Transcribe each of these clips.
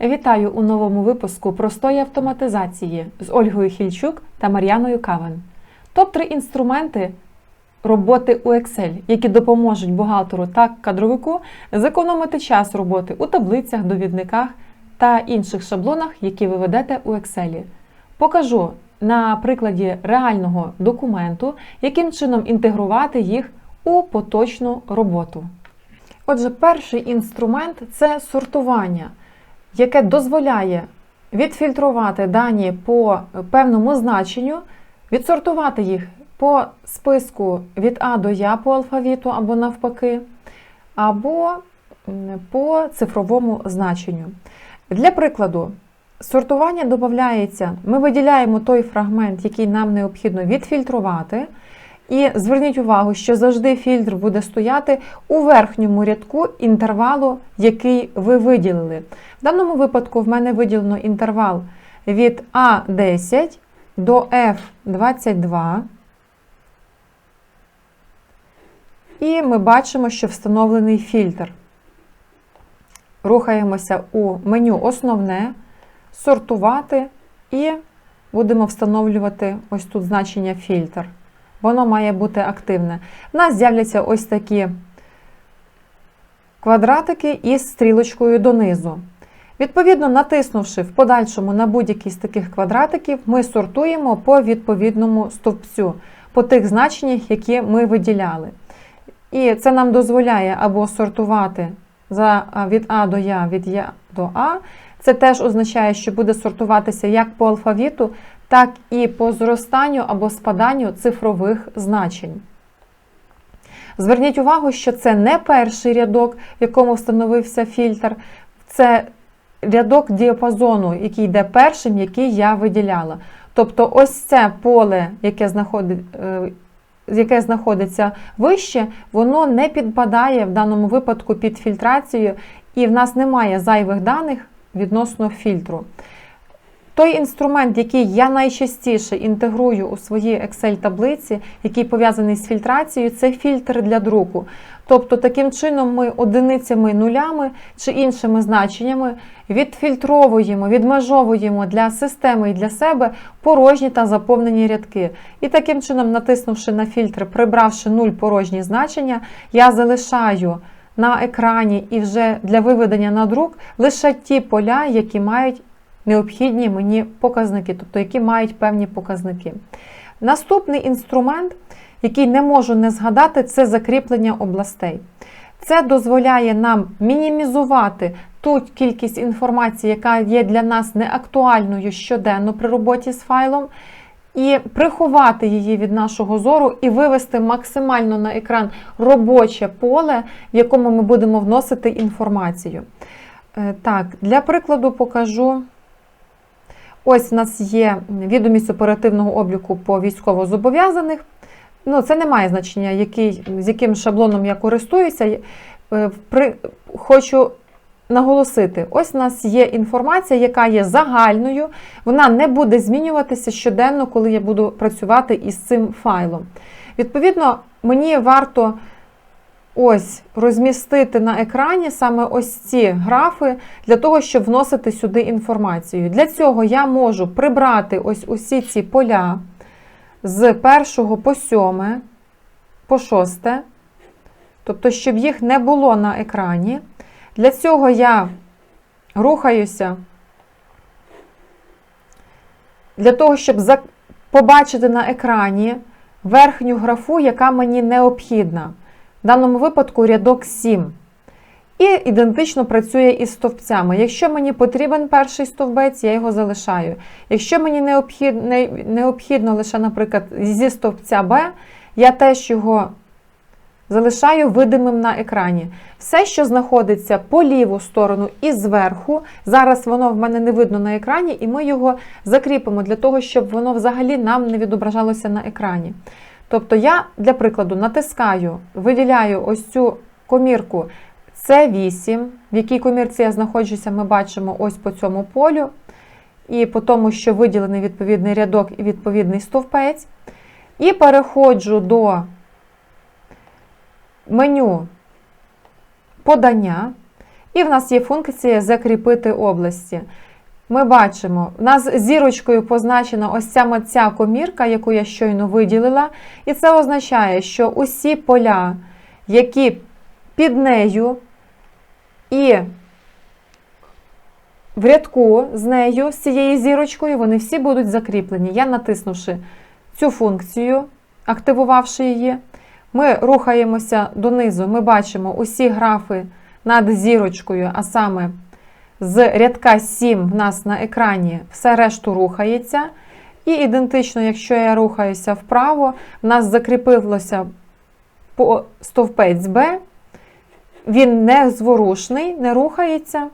Вітаю у новому випуску простої автоматизації з Ольгою Хільчук та Мар'яною Кавен. Топ-3 інструменти роботи у Excel, які допоможуть бухгалтеру та кадровику зекономити час роботи у таблицях, довідниках та інших шаблонах, які ви ведете у Excel. Покажу на прикладі реального документу, яким чином інтегрувати їх у поточну роботу. Отже, перший інструмент це сортування яке дозволяє відфільтрувати дані по певному значенню, відсортувати їх по списку від А до Я по алфавіту або навпаки, або по цифровому значенню. Для прикладу, сортування додається, ми виділяємо той фрагмент, який нам необхідно відфільтрувати. І зверніть увагу, що завжди фільтр буде стояти у верхньому рядку інтервалу, який ви виділили. В даному випадку в мене виділено інтервал від А10 до F22. І ми бачимо, що встановлений фільтр. Рухаємося у меню Основне, сортувати і будемо встановлювати ось тут значення фільтр. Воно має бути активне. У нас з'являться ось такі квадратики із стрілочкою донизу. Відповідно, натиснувши в подальшому на будь-який з таких квадратиків, ми сортуємо по відповідному стовпцю, по тих значеннях, які ми виділяли. І це нам дозволяє або сортувати за, від А до Я, від Я до А. Це теж означає, що буде сортуватися як по алфавіту, так і по зростанню або спаданню цифрових значень. Зверніть увагу, що це не перший рядок, в якому встановився фільтр, це рядок діапазону, який йде першим, який я виділяла. Тобто, ось це поле, яке знаходить, е, яке знаходиться вище, воно не підпадає в даному випадку під фільтрацію, і в нас немає зайвих даних відносно фільтру. Той інструмент, який я найчастіше інтегрую у свої Excel-таблиці, який пов'язаний з фільтрацією, це фільтр для друку. Тобто, таким чином ми одиницями, нулями чи іншими значеннями відфільтровуємо, відмежовуємо для системи і для себе порожні та заповнені рядки. І таким чином, натиснувши на фільтр, прибравши нуль порожні значення, я залишаю на екрані і вже для виведення на друк лише ті поля, які мають необхідні мені показники, тобто які мають певні показники. Наступний інструмент, який не можу не згадати, це закріплення областей. Це дозволяє нам мінімізувати ту кількість інформації, яка є для нас неактуальною щоденно при роботі з файлом, і приховати її від нашого зору, і вивести максимально на екран робоче поле, в якому ми будемо вносити інформацію. Е, так, Для прикладу покажу. Ось у нас є відомість оперативного обліку по військовозобов'язаних. Ну, Це не має значення, який, з яким шаблоном я користуюся. Е, при, Хочу наголосити: ось у нас є інформація, яка є загальною, вона не буде змінюватися щоденно, коли я буду працювати із цим файлом. Відповідно, мені варто ось розмістити на екрані саме ось ці графи для того, щоб вносити сюди інформацію. Для цього я можу прибрати ось усі ці поля з першого по сьоме, по шосте, тобто, щоб їх не було на екрані. Для цього я рухаюся для того, щоб побачити на екрані верхню графу, яка мені необхідна. В даному випадку рядок 7. І ідентично працює із стовпцями. Якщо мені потрібен перший стовбець, я його залишаю. Якщо мені необхідно, необхідно лише, наприклад, зі стовпця Б, я теж його залишаю видимим на екрані. Все, що знаходиться по ліву сторону і зверху, зараз воно в мене не видно на екрані, і ми його закріпимо для того, щоб воно взагалі нам не відображалося на екрані. Тобто я, для прикладу, натискаю, виділяю ось цю комірку С8, в якій комірці я знаходжуся, ми бачимо ось по цьому полю, і по тому, що виділений відповідний рядок і відповідний стовпець. І переходжу до меню подання, і в нас є функція закріпити області. Ми бачимо, в нас зірочкою позначена ось ця ця комірка, яку я щойно виділила, і це означає, що усі поля, які під нею і в рядку з нею, з цією зірочкою, вони всі будуть закріплені. Я натиснувши цю функцію, активувавши її, ми рухаємося донизу, ми бачимо усі графи над зірочкою, а саме з рядка 7 в нас на екрані все решту рухається. І ідентично, якщо я рухаюся вправо, в нас закріпилося по стовпець Б, він не зворушний, не рухається.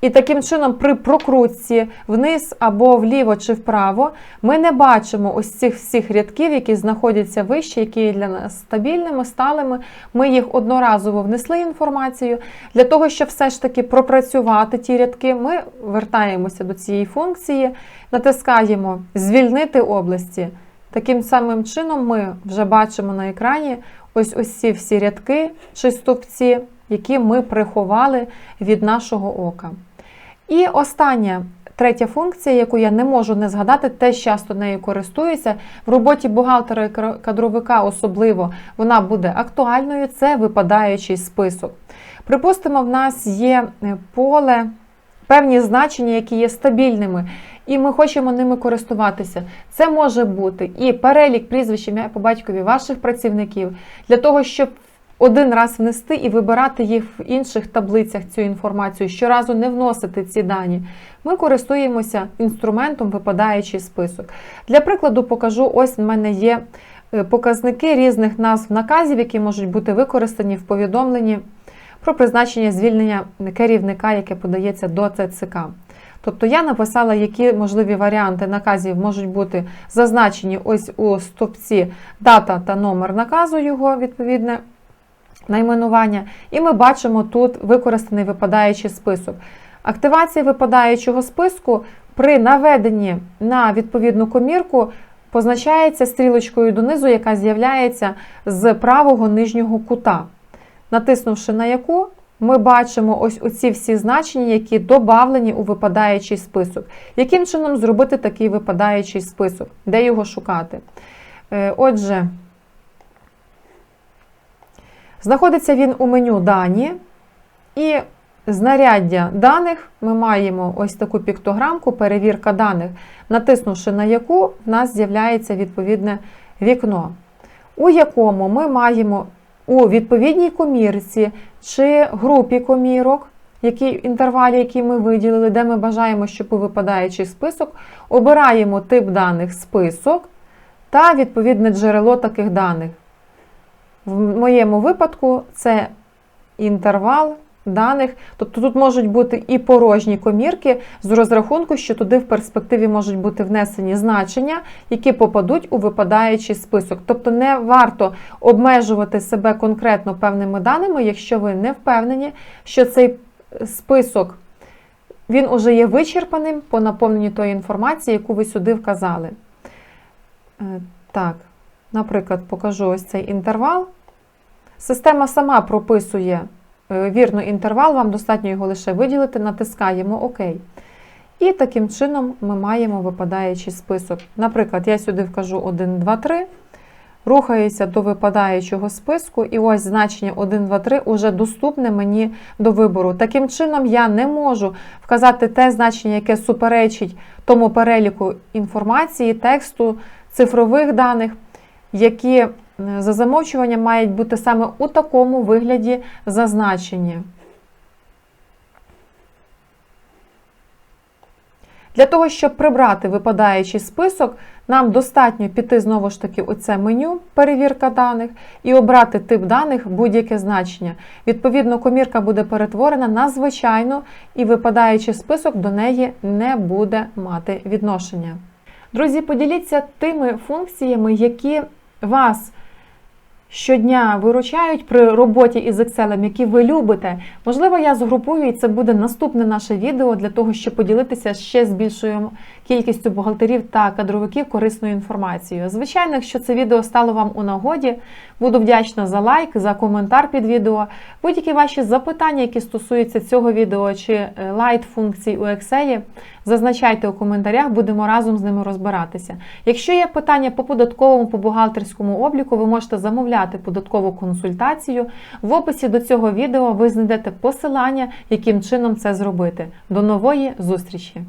І таким чином, при прокрутці вниз або вліво чи вправо, ми не бачимо ось цих всіх рядків, які знаходяться вище, які є для нас стабільними, сталими. Ми їх одноразово внесли інформацію. Для того, щоб все ж таки пропрацювати ті рядки, ми вертаємося до цієї функції, натискаємо Звільнити області. Таким самим чином, ми вже бачимо на екрані ось ці всі рядки чи стовпці, які ми приховали від нашого ока. І остання третя функція, яку я не можу не згадати, теж часто нею користуюся. В роботі бухгалтера і кадровика особливо вона буде актуальною це випадаючий список. Припустимо, в нас є поле, певні значення, які є стабільними. І ми хочемо ними користуватися. Це може бути і перелік прізвищ ім'я по батькові ваших працівників для того, щоб один раз внести і вибирати їх в інших таблицях цю інформацію, щоразу не вносити ці дані. Ми користуємося інструментом випадаючий список. Для прикладу, покажу: ось в мене є показники різних назв наказів, які можуть бути використані в повідомленні про призначення звільнення керівника, яке подається до ЦЦК. Тобто я написала, які можливі варіанти наказів можуть бути зазначені ось у стопці дата та номер наказу, його відповідне найменування. І ми бачимо тут використаний випадаючий список. Активація випадаючого списку при наведенні на відповідну комірку позначається стрілочкою донизу, яка з'являється з правого нижнього кута. Натиснувши на яку, ми бачимо ось оці всі значення, які додавлені у випадаючий список. Яким чином зробити такий випадаючий список? Де його шукати? Отже, знаходиться він у меню Дані. І знаряддя даних ми маємо ось таку піктограмку, перевірка даних, натиснувши на яку, в нас з'являється відповідне вікно, у якому ми маємо у відповідній комірці чи групі комірок, які, інтервалі, які ми виділили, де ми бажаємо, щоб у випадаючий список, обираємо тип даних список та відповідне джерело таких даних. В моєму випадку це інтервал даних, тобто тут можуть бути і порожні комірки з розрахунку, що туди в перспективі можуть бути внесені значення, які попадуть у випадаючий список. Тобто не варто обмежувати себе конкретно певними даними, якщо ви не впевнені, що цей список він уже є вичерпаним по наповненню тої інформації, яку ви сюди вказали. Так, наприклад, покажу ось цей інтервал. Система сама прописує вірно інтервал, вам достатньо його лише виділити, натискаємо ОК. І таким чином ми маємо випадаючий список. Наприклад, я сюди вкажу 1, 2, 3, рухаюся до випадаючого списку, і ось значення 1, 2, 3 вже доступне мені до вибору. Таким чином, я не можу вказати те значення, яке суперечить тому переліку інформації, тексту, цифрових даних, які за замовчуванням мають бути саме у такому вигляді зазначені. Для того, щоб прибрати випадаючий список, нам достатньо піти знову ж таки у це меню перевірка даних і обрати тип даних будь-яке значення. Відповідно, комірка буде перетворена на звичайну і випадаючий список до неї не буде мати відношення. Друзі, поділіться тими функціями, які вас щодня виручають при роботі із Excel, які ви любите. Можливо, я згрупую і це буде наступне наше відео для того, щоб поділитися ще з більшою кількістю бухгалтерів та кадровиків корисною інформацією. Звичайно, якщо це відео стало вам у нагоді, буду вдячна за лайк, за коментар під відео. Будь-які ваші запитання, які стосуються цього відео чи лайт функцій у Excel, зазначайте у коментарях, будемо разом з ними розбиратися. Якщо є питання по податковому, по бухгалтерському обліку, ви можете замовляти податкову консультацію. В описі до цього відео ви знайдете посилання, яким чином це зробити. До нової зустрічі!